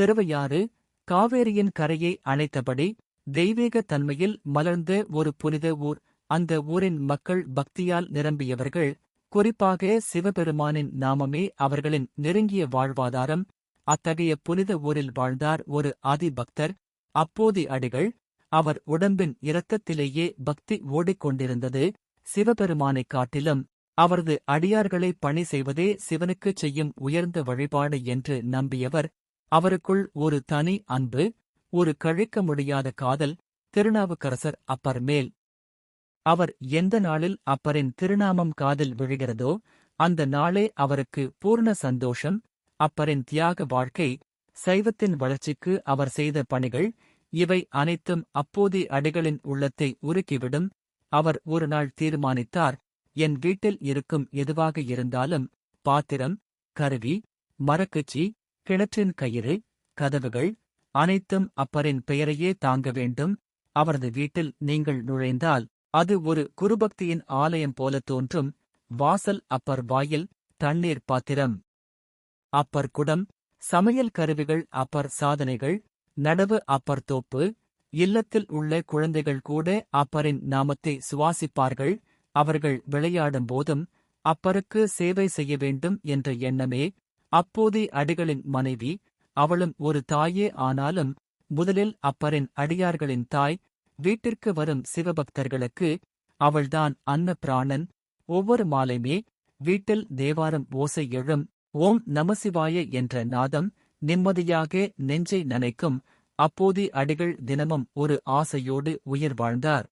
திருவையாறு காவேரியின் கரையை அணைத்தபடி தெய்வீக தன்மையில் மலர்ந்த ஒரு புனித ஊர். அந்த ஊரின் மக்கள் பக்தியால் நிரம்பியவர்கள் குறிப்பாக சிவபெருமானின் நாமமே அவர்களின் நெருங்கிய வாழ்வாதாரம். அத்தகைய புனித ஊரில் வாழ்ந்தார் ஒரு ஆதிபக்தர். அப்போதி அடிகள் அவர் உடம்பின் இரத்தத்திலேயே பக்தி ஓடிக்கொண்டிருந்தது. சிவபெருமானைக் காட்டிலும் அவரது அடியார்களை பணி செய்வதே சிவனுக்குச் செய்யும் உயர்ந்த வழிபாடு என்று நம்பியவர். அவருக்குள் ஒரு தனி அன்பு ஒரு கழிக்க முடியாத காதல் திருநாவுக்கரசர் அப்பர் மேல். அவர் எந்த நாளில் அப்பரின் திருநாமம் காதில் விழுகிறதோ அந்த நாளே அவருக்கு பூர்ண சந்தோஷம் அப்பரின் தியாக வாழ்க்கை சைவத்தின் வளர்ச்சிக்கு அவர் செய்த பணிகள் இவை அனைத்தும் அப்போதி அடிகளின் உள்ளத்தை உருக்கிவிடும். அவர் ஒரு நாள் தீர்மானித்தார் என் வீட்டில் இருக்கும் எதுவாக இருந்தாலும் பாத்திரம் கருவி மரக்குச்சி கிணற்றின் கயிறு கதவுகள் அனைத்தும் அப்பரின் பெயரையே தாங்க வேண்டும். அவரது வீட்டில் நீங்கள் நுழைந்தால் அது ஒரு குருபக்தியின் ஆலயம் போல தோன்றும். வாசல் அப்பர் வாயில் தண்ணீர் பாத்திரம். அப்பர் குடம் சமையல் கருவிகள் அப்பர் சாதனைகள் நடவு அப்பர் தோப்பு இல்லத்தில் உள்ள குழந்தைகள் கூட அப்பரின் நாமத்தை சுவாசிப்பார்கள். அவர்கள் விளையாடும் போதும் அப்பருக்கு சேவை செய்ய வேண்டும் என்ற எண்ணமே அப்போதி அடிகளின் மனைவி அவளும் ஒரு தாயே ஆனாலும் முதலில் அப்பரின் அடியார்களின் தாய் வீட்டிற்கு வரும் சிவபக்தர்களுக்கு அவள்தான் அன்ன பிராணன் ஒவ்வொரு மாலைமே வீட்டில் தேவாரம் ஓசை எழும் ஓம் நமசிவாய என்ற நாதம் நிம்மதியாக நெஞ்சை நனைக்கும் அப்போதி அடிகள் தினமும் ஒரு ஆசையோடு உயிர் வாழ்ந்தார்.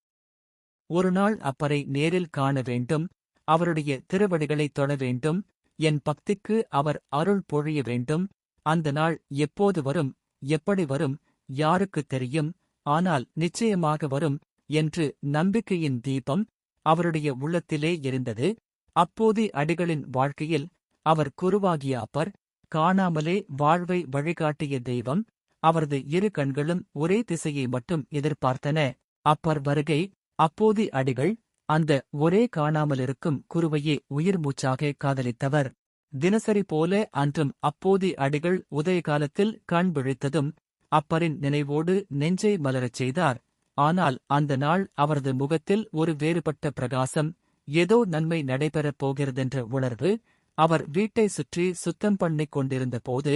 ஒருநாள் அப்பரை நேரில் காண வேண்டும் அவருடைய திருவடிகளைத் தொழ வேண்டும் என் பக்திக்கு அவர் அருள் பொழிய வேண்டும். அந்த நாள் எப்போது வரும் எப்படி வரும் யாருக்குத் தெரியும் ஆனால் நிச்சயமாக வரும் என்று நம்பிக்கையின் தீபம் அவருடைய உள்ளத்திலே எரிந்தது அப்போது அடிகளின் வாழ்க்கையில் அவர் குருவாகிய அப்பர் காணாமலே வாழ்வை வழிகாட்டிய தெய்வம் அவரது இரு கண்களும் ஒரே திசையை மட்டும் எதிர்பார்த்தன. அப்பர் வருகை அப்போது அடிகள் அந்த ஒரே காணாமலிருக்கும் குருவையே உயிர் மூச்சாக காதலித்தவர். தினசரி போல அன்றும் அப்போதி அடிகள் உதயகாலத்தில் கண் விழித்ததும் அப்பரின் நினைவோடு நெஞ்சை மலரச் செய்தார். ஆனால் அந்த நாள் அவரது முகத்தில் ஒரு வேறுபட்ட பிரகாசம் ஏதோ நன்மை நடைபெறப் போகிறதென்ற உணர்வு அவர் வீட்டை சுற்றி சுத்தம் பண்ணிக் கொண்டிருந்த போது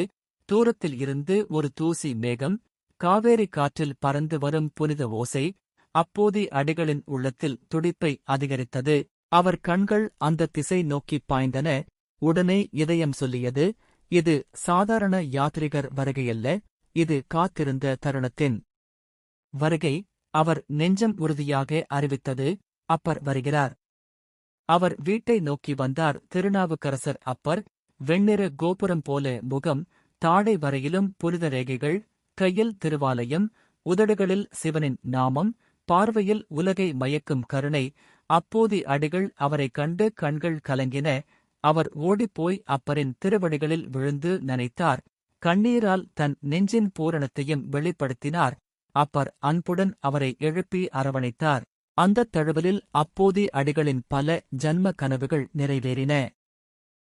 தூரத்தில் இருந்து ஒரு தூசி மேகம் காவேரி காற்றில் பறந்து வரும் புனித ஓசை அப்போதே அடிகளின் உள்ளத்தில் துடிப்பை அதிகரித்தது. அவர் கண்கள் அந்த திசை நோக்கிப் பாய்ந்தன. உடனே இதயம் சொல்லியது இது சாதாரண யாத்ரிகர் வருகையல்ல இது காத்திருந்த தருணத்தின் வருகை. அவர் நெஞ்சம் உறுதியாக அறிவித்தது அப்பர் வருகிறார். அவர் வீட்டை நோக்கி வந்தார் திருநாவுக்கரசர் அப்பர். வெண்ணிற கோபுரம் போல முகம் தாடை வரையிலும் புனித ரேகைகள் கையில் திருவாலயம் உதடுகளில் சிவனின் நாமம் பார்வையில் உலகை மயக்கும் கருணை அப்போதி அடிகள் அவரைக் கண்டு கண்கள் கலங்கின. அவர் ஓடிப்போய் அப்பரின் திருவடிகளில் விழுந்து நனைத்தார். கண்ணீரால் தன் நெஞ்சின் பூரணத்தையும் வெளிப்படுத்தினார். அப்பர் அன்புடன் அவரை எழுப்பி அரவணைத்தார். அந்தத் தழுவலில் அப்போதி அடிகளின் பல ஜன்ம கனவுகள் நிறைவேறின.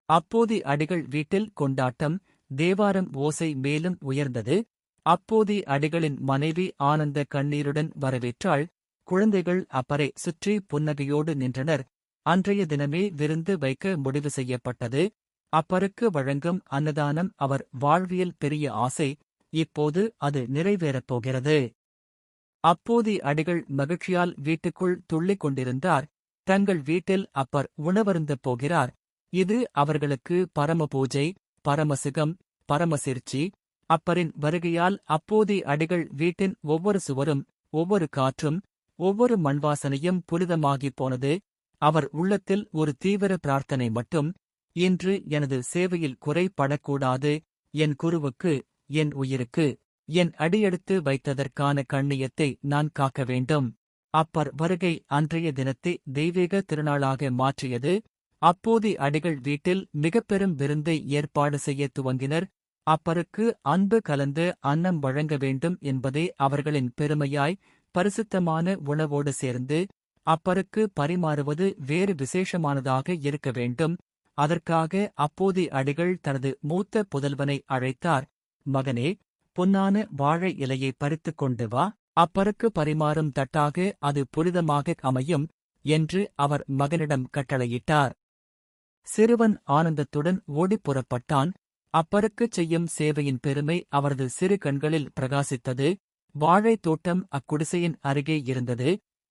அப்போதி அடிகள் வீட்டில் கொண்டாட்டம் தேவாரம் ஓசை மேலும் உயர்ந்தது. அப்போதி அடிகளின் மனைவி ஆனந்த கண்ணீருடன் வரவேற்றாள். குழந்தைகள் அப்பரை சுற்றி புன்னகையோடு நின்றனர். அன்றைய தினமே விருந்து வைக்க முடிவு செய்யப்பட்டது. அப்பருக்கு வழங்கும் அன்னதானம் அவர் வாழ்வியல் பெரிய ஆசை. இப்போது அது நிறைவேறப் போகிறது. அப்போதி அடிகள் மகிழ்ச்சியால் வீட்டுக்குள் துள்ளிக் கொண்டிருந்தார். தங்கள் வீட்டில் அப்பர் உணவருந்து போகிறார். இது அவர்களுக்கு பரம பூஜை பரமசிகம் பரமசிர்ச்சி அப்பரின் வருகையால் அப்போதே அடிகள் வீட்டின் ஒவ்வொரு சுவரும் ஒவ்வொரு காற்றும் ஒவ்வொரு மண்வாசனையும் புனிதமாகிப் போனது. அவர் உள்ளத்தில் ஒரு தீவிர பிரார்த்தனை மட்டும் இன்று எனது சேவையில் குறைபடக்கூடாது என் குருவுக்கு என் உயிருக்கு என் அடியெடுத்து வைத்ததற்கான கண்ணியத்தை நான் காக்க வேண்டும். அப்பர் வருகை அன்றைய தினத்தை தெய்வீக திருநாளாக மாற்றியது. அப்போதி அடிகள் வீட்டில் மிகப்பெரும் விருந்தை ஏற்பாடு செய்ய துவங்கினர். அப்பருக்கு அன்பு கலந்து அன்னம் வழங்க வேண்டும் என்பதே அவர்களின் பெருமையாய் பரிசுத்தமான உணவோடு சேர்ந்து அப்பருக்கு பரிமாறுவது வேறு விசேஷமானதாக இருக்க வேண்டும். அதற்காக அப்போதி அடிகள் தனது மூத்த புதல்வனை அழைத்தார். மகனே பொன்னான வாழை இலையை பறித்துக் கொண்டு வா. அப்பருக்கு பரிமாறும் தட்டாக அது புனிதமாக அமையும் என்று அவர் மகனிடம் கட்டளையிட்டார். சிறுவன் ஆனந்தத்துடன் ஓடிப் புறப்பட்டான். அப்பருக்குச் செய்யும் சேவையின் பெருமை அவரது சிறு கண்களில் பிரகாசித்தது. வாழைத் தோட்டம் அக்குடிசையின் அருகே இருந்தது.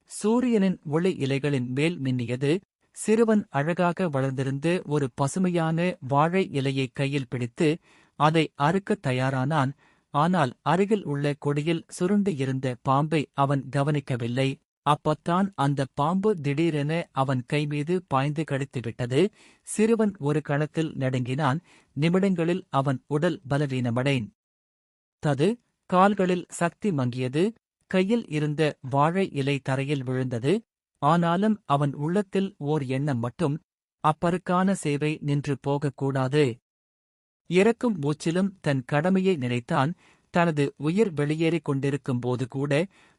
சூரியனின் ஒளி இலைகளின் மேல் மின்னியது. சிறுவன் அழகாக வளர்ந்திருந்து ஒரு பசுமையான வாழை இலையை கையில் பிடித்து அதை அறுக்கத் தயாரானான். ஆனால் அருகில் உள்ள கொடியில் சுருண்டு இருந்த பாம்பை அவன் கவனிக்கவில்லை. அப்பத்தான் அந்த பாம்பு திடீரென அவன் கைமீது பாய்ந்து கடித்துவிட்டது. சிறுவன் ஒரு கணத்தில் நடுங்கினான். நிமிடங்களில் அவன் உடல் பலவீனமடைன் தது கால்களில் சக்தி மங்கியது. கையில் இருந்த வாழை இலை தரையில் விழுந்தது. ஆனாலும் அவன் உள்ளத்தில் ஓர் எண்ணம் மட்டும் அப்பருக்கான சேவை நின்று போகக்கூடாது இறக்கும் மூச்சிலும் தன் கடமையை நினைத்தான். தனது உயிர் வெளியேறிக் கொண்டிருக்கும் போது கூட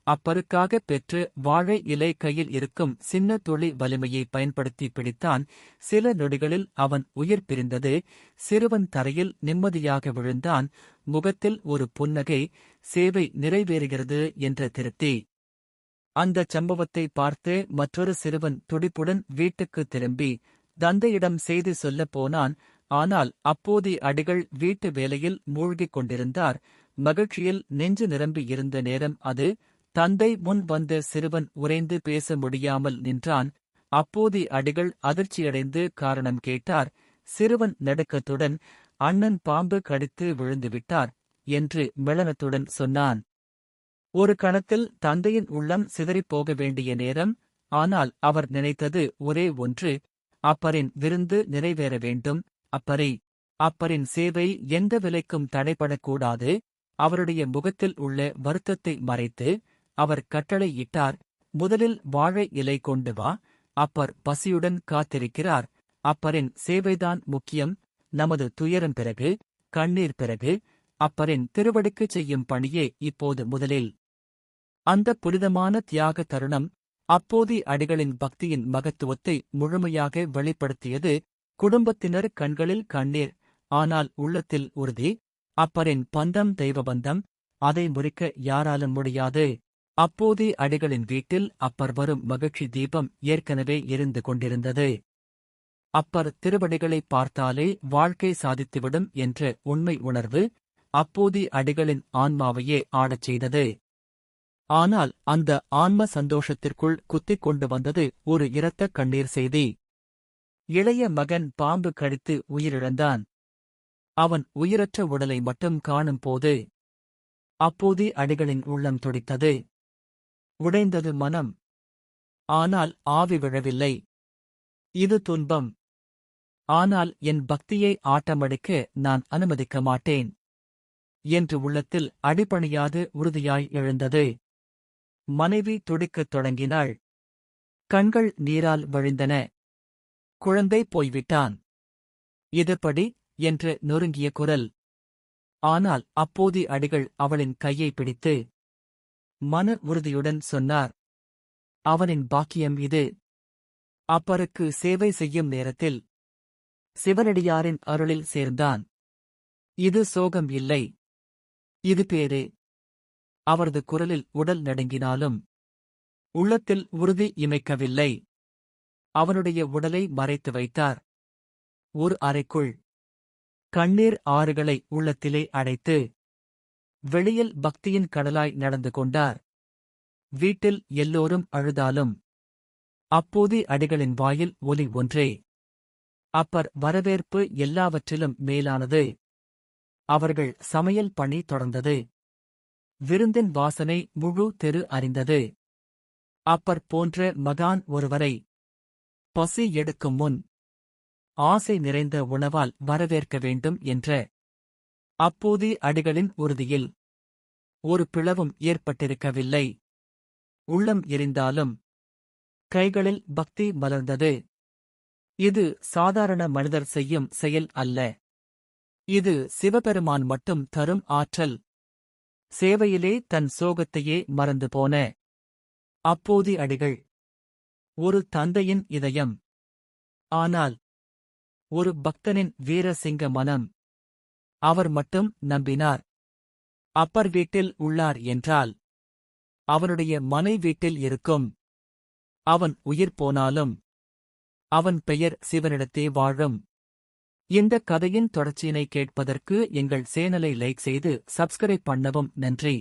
அப்பருக்காக பெற்று வாழை இலை கையில் இருக்கும் சின்ன துளி வலிமையை பயன்படுத்தி பிடித்தான் சில நொடிகளில் அவன் உயிர் பிரிந்தது. சிறுவன் தரையில் நிம்மதியாக விழுந்தான். முகத்தில் ஒரு புன்னகை சேவை நிறைவேறுகிறது என்ற திருப்தி. அந்தச் சம்பவத்தை பார்த்து மற்றொரு சிறுவன் துடிப்புடன் வீட்டுக்கு திரும்பி தந்தையிடம் செய்தி சொல்லப் போனான். ஆனால் அப்போதைய அடிகள் வீட்டு வேலையில் மூழ்கிக் கொண்டிருந்தார். மகிழ்ச்சியில் நெஞ்சு நிரம்பி இருந்த நேரம் அது தந்தை முன் வந்த சிறுவன் உறைந்து பேச முடியாமல் நின்றான். அப்போதி அடிகள் அதிர்ச்சியடைந்து காரணம் கேட்டார். சிறுவன் நடுக்கத்துடன் அண்ணன் பாம்பு கடித்து விழுந்துவிட்டார் என்று மெளனத்துடன் சொன்னான். ஒரு கணத்தில் தந்தையின் உள்ளம் சிதறிப் போக வேண்டிய நேரம் ஆனால் அவர் நினைத்தது ஒரே ஒன்று அப்பரின் விருந்து நிறைவேற வேண்டும். அப்பரை அப்பரின் சேவை எந்த விலைக்கும் தடைபடக்கூடாது அவருடைய முகத்தில் உள்ள வருத்தத்தை மறைத்து அவர் கட்டளையிட்டார் முதலில் வாழை இலை கொண்டு வா அப்பர் பசியுடன் காத்திருக்கிறார். அப்பரின் சேவைதான் முக்கியம். நமது துயரம் பிறகு கண்ணீர் பிறகு அப்பரின் திருவடிக்குச் செய்யும் பணியே இப்போது முதலில். அந்த புனிதமான தியாக தருணம் அப்போதி அடிகளின் பக்தியின் மகத்துவத்தை முழுமையாக வெளிப்படுத்தியது. குடும்பத்தினர் கண்களில் கண்ணீர் ஆனால் உள்ளத்தில் உறுதி. அப்பரின் பந்தம் தெய்வபந்தம் அதை முறிக்க யாராலும் முடியாது. அப்போதி அடிகளின் வீட்டில் அப்பர் வரும் மகிழ்ச்சி தீபம் ஏற்கனவே எரிந்து கொண்டிருந்தது. அப்பர் திருவடிகளை பார்த்தாலே வாழ்க்கை சாதித்துவிடும் என்ற உண்மை உணர்வு அப்போதி அடிகளின் ஆன்மாவையே ஆடச் செய்தது. ஆனால் அந்த ஆன்ம சந்தோஷத்திற்குள் குத்திக் கொண்டு வந்தது ஒரு இரத்த கண்ணீர் செய்தி. இளைய மகன் பாம்பு கடித்து உயிரிழந்தான். அவன் உயிரற்ற உடலை மட்டும் காணும் போது அப்போதி அடிகளின் உள்ளம் துடித்தது. உடைந்தது மனம். ஆனால் ஆவி விழவில்லை. இது துன்பம். ஆனால் என் பக்தியை ஆட்டமடிக்க நான் அனுமதிக்க மாட்டேன். என்று உள்ளத்தில் அடிபணியாது உறுதியாய் எழுந்தது. மனைவி துடிக்கத் தொடங்கினாள். கண்கள் நீரால் வழிந்தன. குழந்தை போய்விட்டான். இதுபடி என்று நொறுங்கிய குரல். ஆனால் அப்போதி அடிகள் அவளின் கையை பிடித்து மன உறுதியுடன் சொன்னார். அவனின் பாக்கியம் இது. அப்பருக்கு சேவை செய்யும் நேரத்தில் சிவனடியாரின் அருளில் சேர்ந்தான். இது சோகம் இல்லை. இது பேரு. அவரது குரலில் உடல் நடுங்கினாலும் உள்ளத்தில் உறுதி இமைக்கவில்லை. அவனுடைய உடலை மறைத்து வைத்தார். ஒரு அறைக்குள் கண்ணீர் ஆறுகளை உள்ளத்திலே அடைத்து வெளியில் பக்தியின் கடலாய் நடந்து கொண்டார். வீட்டில் எல்லோரும் அழுதாலும் அப்போது அடிகளின் வாயில் ஒலி ஒன்றே. அப்பர் வரவேற்பு எல்லாவற்றிலும் மேலானது. அவர்கள் சமையல் பணி தொடர்ந்தது. விருந்தின் வாசனை முழு தெரு அறிந்தது. அப்பர் போன்ற மகான் ஒருவரை பசி எடுக்கும் முன் ஆசை நிறைந்த உணவால் வரவேற்க வேண்டும் என்ற அப்போது அடிகளின் உறுதியில் ஒரு பிளவும் ஏற்பட்டிருக்கவில்லை. உள்ளம் எரிந்தாலும் கைகளில் பக்தி மலர்ந்தது. இது சாதாரண மனிதர் செய்யும் செயல் அல்ல. இது சிவபெருமான் மட்டும் தரும் ஆற்றல். சேவையிலே தன் சோகத்தையே மறந்து போன. அப்போதி அடிகள் ஒரு தந்தையின் இதயம். ஆனால் ஒரு பக்தனின் வீரசிங்க மனம் அவர் மட்டும் நம்பினார். அப்பர் வீட்டில் உள்ளார் என்றால் அவனுடைய மனை வீட்டில் இருக்கும். அவன் உயிர் போனாலும் அவன் பெயர் சிவனிடத்தே வாழும். இந்த கதையின் தொடர்ச்சியினை கேட்பதற்கு எங்கள் சேனலை லைக் செய்து சப்ஸ்கிரைப் பண்ணவும் நன்றி.